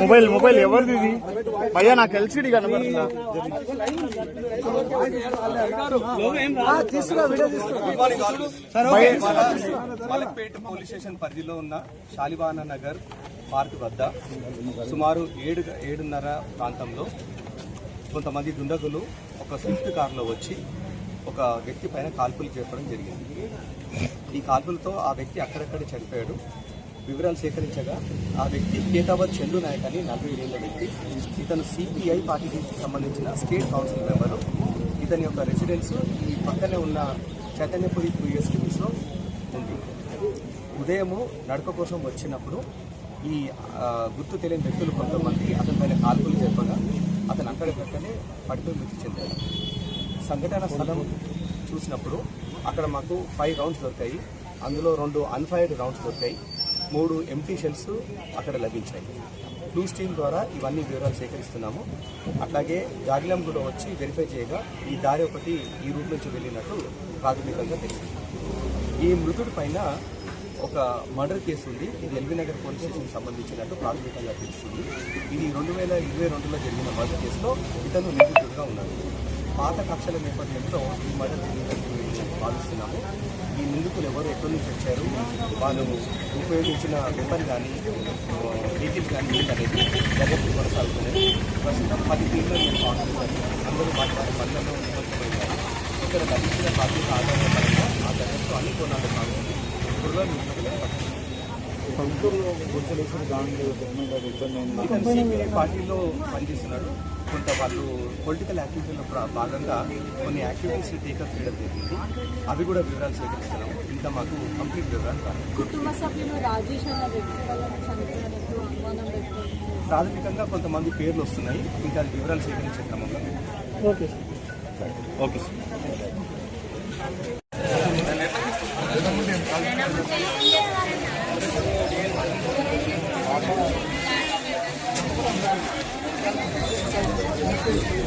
Mobile mobile ఎవరిది ఇది? భయ్యా నాకు ఎల్సిడి కనబడుతుందా? పోలీస్ స్టేషన్ పరిధిలో ఉన్న శాలివాన నగర్ పార్క్ వద్ద సుమారు ఏడు ఏడున్నర ప్రాంతంలో కొంతమంది దుండగులు ఒక స్విఫ్ట్ కారులో వచ్చి ఒక వ్యక్తి పైన కాల్పులు చేపడం జరిగింది. ఈ కాల్పులతో ఆ వ్యక్తి అక్కడక్కడ చనిపోయాడు. వివరాలు సేకరించగా ఆ వ్యక్తి కేతావత్ చందు నాయక్ అని నలభై ఏళ్ళ వ్యక్తి. ఇతను సిపిఐ పార్టీకి సంబంధించిన స్టేట్ కౌన్సిల్ మెంబరు. ఇతని యొక్క రెసిడెన్స్ ఈ పక్కనే ఉన్న చైతన్యపురి టూ ఇయర్స్ లిమిట్స్లో ఉంది. ఉదయము నడక కోసం వచ్చినప్పుడు ఈ గుర్తు తెలియని వ్యక్తులు కొంతమంది అతని పైన కాల్పులు జరపగా అతను అక్కడికక్కడే పడిపోయి మృతి చెందాడు. సంఘటన స్థలం చూసినప్పుడు అక్కడ మాకు ఫైవ్ రౌండ్స్ దొరికాయి. అందులో రెండు అన్ఫైర్డ్ రౌండ్స్ దొరికాయి. మూడు ఎంటీ షెల్స్ అక్కడ లభించాయి. బ్లూ స్టీమ్ ద్వారా ఇవన్నీ వివరాలు సేకరిస్తున్నాము. అట్లాగే జాగిలం కూడా వచ్చి వెరిఫై చేయగా ఈ దారి ఒకటి ఈ రూట్ నుంచి వెళ్ళినట్టు ప్రాథమికంగా తెలిసింది ఈ మృతుడి పైన ఒక మర్డర్ కేసు ఉంది. ఇది ఎల్బీ నగర్ పోలీస్ స్టేషన్కి సంబంధించినట్టు ప్రాథమికంగా తెలుస్తుంది. ఇది రెండు వేల ఇరవై రెండులో జరిగిన మర్డర్ కేసులో ఇతను నిందితుడిగా ఉన్నాడు. పాత కక్షల నేపథ్యంలో ఈ మర్డర్ జరిగిందని మేము భావిస్తున్నాము. ఈ నిందితులు ఎవరు ఎక్కడి నుంచి వచ్చారు వాళ్ళు ఉపయోగించిన వెపన్ కానీ వెహికల్స్ కానీ ఏంటనేది దర్యాప్తు కొనసాగుతున్నాయి ప్రస్తుతం పది టీంలో నేను కాన్ఫరెన్స్ అందరూ మాట్లాడే పనులలో నిమగ్నమైనారు ఇక్కడ లభించిన బాధ్యత ఆధారం పరంగా ఆ దర్యాప్తు అన్ని కోణాలు కావాలి ఇప్పుడు ఇతను సిపిఐ పార్టీలో పనిచేస్తున్నాడు కొంత వాళ్ళు పొలిటికల్ యాక్టివిటీలో భాగంగా కొన్ని యాక్టివిటీస్ టేకప్ చేయడం జరిగింది. అవి కూడా వివరాలు సేకరిస్తున్నాము. ఇంకా మాకు కంప్లీట్ వివరాలు ప్రాథమికంగా కొంతమంది పేర్లు వస్తున్నాయి. ఇంకా అది వివరాలు సేకరించే క్రమంలో. Okay sir. Okay sir.